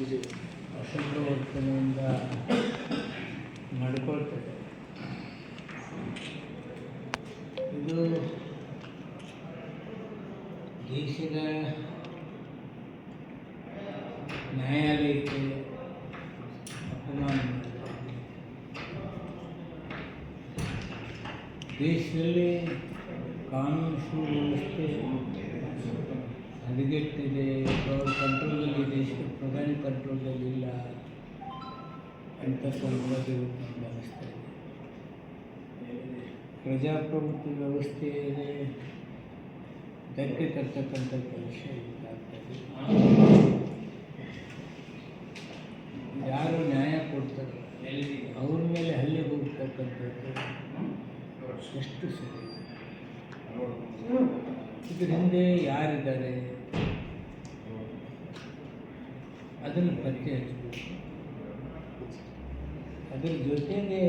ಅಸಂಗವರ್ತನೆಯಿಂದ ನಡ್ಕೊಳ್ತದೆ ಇದು ದೇಶದ ನ್ಯಾಯಾಲಯಕ್ಕೆ ಅಪಮಾನ ದೇಶದಲ್ಲಿ ಕಾನೂನು ಸುವ್ಯವಸ್ಥೆ ಹದಗೆಟ್ಟಿದೆ ಕಂಟ್ರೋಲಲ್ಲಿ ದೇಶದ ಪ್ರಧಾನಿ ಕಂಟ್ರೋಲಲ್ಲಿ ಇಲ್ಲ ಅಂತ ಅನ್ನಿಸ್ತಾ ಇದೆ ಪ್ರಜಾಪ್ರಭುತ್ವ ವ್ಯವಸ್ಥೆಯೇ ಧಕ್ಕೆ ತರ್ತಕ್ಕಂಥ ಕೆಲಸ ಇದಾಗ್ತದೆ. ಯಾರು ನ್ಯಾಯ ಕೊಡ್ತಾರೆ ಅವ್ರ ಮೇಲೆ ಹಲ್ಲೆ ಹೋಗ್ತಕ್ಕಂಥದ್ದು ಎಷ್ಟು ಸರಿ ಇದರ ಹಿಂದೆ ಯಾರಿದ್ದಾರೆ? ಅದನ್ನು ಪತ್ತೆ ಅದರ ಜೊತೆಗೆ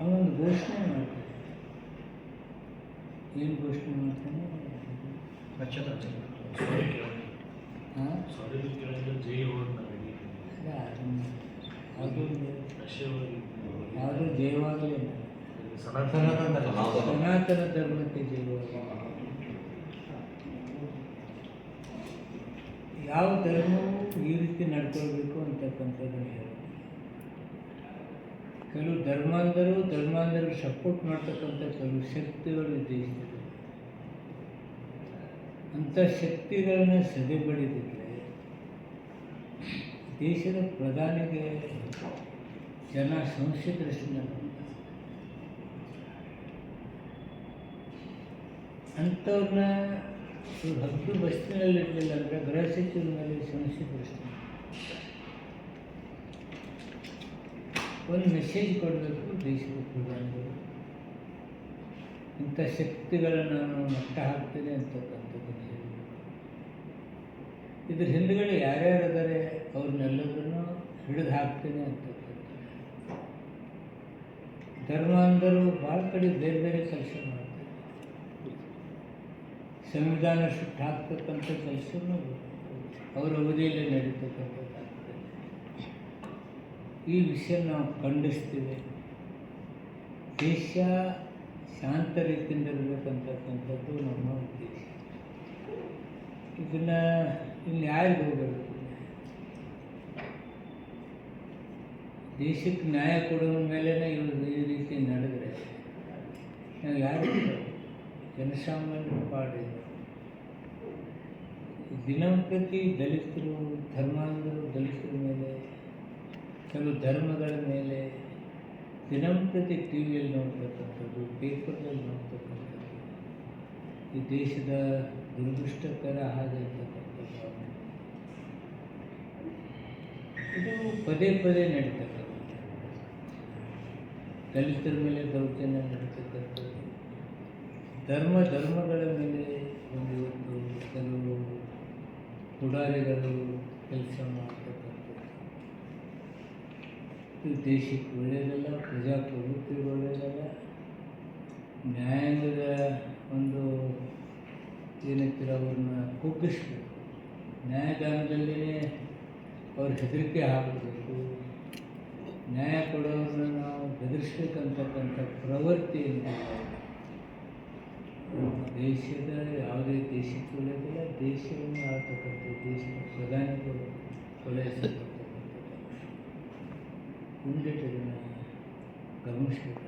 ಅವನು ಘೋಷಣೆ ಮಾಡ್ತಾನೆ. ಏನು ಘೋಷಣೆ ಮಾಡ್ತಾನೆ? ಅದು ಯಾವುದೂ ಜಯವಾಗಲೇ ಸನಾತನ ಧರ್ಮಕ್ಕೆ ಜಯವಾಗಲಿ ಯಾವ ಧರ್ಮವು ಈ ರೀತಿ ನಡ್ಕೊಳ್ಬೇಕು ಅಂತಕ್ಕಂಥದ್ದನ್ನು ಕೆಲವು ಧರ್ಮಾಂಧರು ಧರ್ಮಾಂಧರು ಸಪೋರ್ಟ್ ಮಾಡ್ತಕ್ಕಂಥ ಕೆಲವು ಶಕ್ತಿಗಳು ದೇಶದಲ್ಲಿ ಅಂಥ ಶಕ್ತಿಗಳನ್ನ ಸದೆಬಡಿದಿದ್ರೆ ದೇಶದ ಪ್ರಧಾನಿಗೆ ಜನ ಸಂಸ್ಥೆ ದೃಷ್ಟಿಯಿಂದ ಅಂಥವ್ರನ್ನ ಇವ್ರು ಭಕ್ತಿ ಬಸ್ತಿನಲ್ಲಿ ಇರಲಿಲ್ಲ ಅಂದರೆ ಗೃಹ ಸಚಿವರ ಮೇಲೆ ಸಂಶಯ ದೃಷ್ಟಿ ಒಂದು ಮೆಸೇಜ್ ಕೊಡಬೇಕು ದೇಶದ ಪ್ರಧಾನಿಗಳು ಇಂಥ ಶಕ್ತಿಗಳನ್ನು ನಾನು ಮಟ್ಟ ಹಾಕ್ತೇನೆ ಅಂತಕ್ಕಂಥದ್ದನ್ನು ಹೇಳಬೇಕು ಇದ್ರ ಹಿಂದುಗಡೆ ಯಾರ್ಯಾರು ಇದ್ದಾರೆ ಅವ್ರನ್ನೆಲ್ಲದನ್ನು ಹಿಡಿದು ಹಾಕ್ತೇನೆ ಅಂತಕ್ಕಂಥದ್ದು ಧರ್ಮಾಂಧರು ಭಾಳ ಕಡೆ ಬೇರೆ ಬೇರೆ ಕೆಲಸ ಮಾಡ್ತಾರೆ. ಸಂವಿಧಾನ ಸುಟ್ಟು ಹಾಕ್ತಕ್ಕಂಥ ಕೆಲಸನೂ ಅವರ ಅವಧಿಯಲ್ಲಿ ನಡೀತಕ್ಕಂಥದ್ದಾಗ್ತದೆ ಈ ವಿಷಯ ನಾವು ಖಂಡಿಸ್ತೀವಿ. ದೇಶ ಶಾಂತ ರೀತಿಯಿಂದ ಇರಬೇಕಂತಕ್ಕಂಥದ್ದು ನಮ್ಮ ಉದ್ದೇಶ. ಇದನ್ನು ಇಲ್ಲಿ ಯಾರಿಗೆ ಹೋಗಬೇಕು. ದೇಶಕ್ಕೆ ನ್ಯಾಯ ಕೊಡೋ ಮೇಲೆ ಇವರು ಈ ರೀತಿ ನಡೆದರೆ. ನಾವು ಯಾರು ಜನಸಾಮಾನ್ಯರ ಪಾಡಿಲ್ಲ ದಿನಂಪ್ರತಿ ದಲಿತರು, ಧರ್ಮಾಂಧರು, ದಲಿತರ ಮೇಲೆ, ಕೆಲವು ಧರ್ಮಗಳ ಮೇಲೆ ದಿನಂಪ್ರತಿ ಟಿ ವಿಯಲ್ಲಿ ನೋಡ್ತಕ್ಕಂಥದ್ದು, ಪೇಪರ್ನಲ್ಲಿ ನೋಡ್ತಕ್ಕಂಥದ್ದು. ಈ ದೇಶದ ದುರದೃಷ್ಟಕರ ಹಾಗೆ ಇರ್ತಕ್ಕಂಥ ಇದು ಪದೇ ಪದೇ ನಡೀತಕ್ಕಂಥದ್ದು. ದಲಿತರ ಮೇಲೆ ದೌರ್ಜನ್ಯ ನಡೀತಕ್ಕಂಥದ್ದು. ಧರ್ಮ ಧರ್ಮಗಳ ಮೇಲೆ ಒಂದು ಇವತ್ತು ಕೆಲವು ಪುಡಾರಿಗಳು ಕೆಲಸ ಮಾಡ್ತಕ್ಕಂಥದ್ದು. ದೇಶಕ್ಕೆ ಒಳ್ಳೆಯದಲ್ಲ, ಪ್ರಜಾಪ್ರಭುತ್ವಕ್ಕೆ ಒಳ್ಳೆಯದಲ್ಲ. ನ್ಯಾಯಾಂಗದ ಒಂದು ಏನಂತೀರ ಅವ್ರನ್ನ ಕುಗ್ಗಿಸ್ಬೇಕು. ನ್ಯಾಯದಾನದಲ್ಲೇ ಅವ್ರ ಹೆದರಿಕೆ ಹಾಕಬೇಕು ನ್ಯಾಯ ಕೊಡೋರನ್ನ ನಾವು ಬೆದರಿಸ್ಬೇಕಂತಕ್ಕಂಥ ಪ್ರವೃತ್ತಿ ಅಂತ ದೇಶದ ಯಾವುದೇ ದೇಶಕ್ಕೆ ಒಳ್ಳೆಯದಿಲ್ಲ ದೇಶವನ್ನು ಆಳ್ತಕ್ಕಂಥ ದೇಶದ ಪ್ರಧಾನಿಗಳು ಕೊಲೆಸತಕ್ಕಂಥದ್ದು ಮುಂದಿಟ್ಟದನ್ನು ಗಮನಿಸಬೇಕು.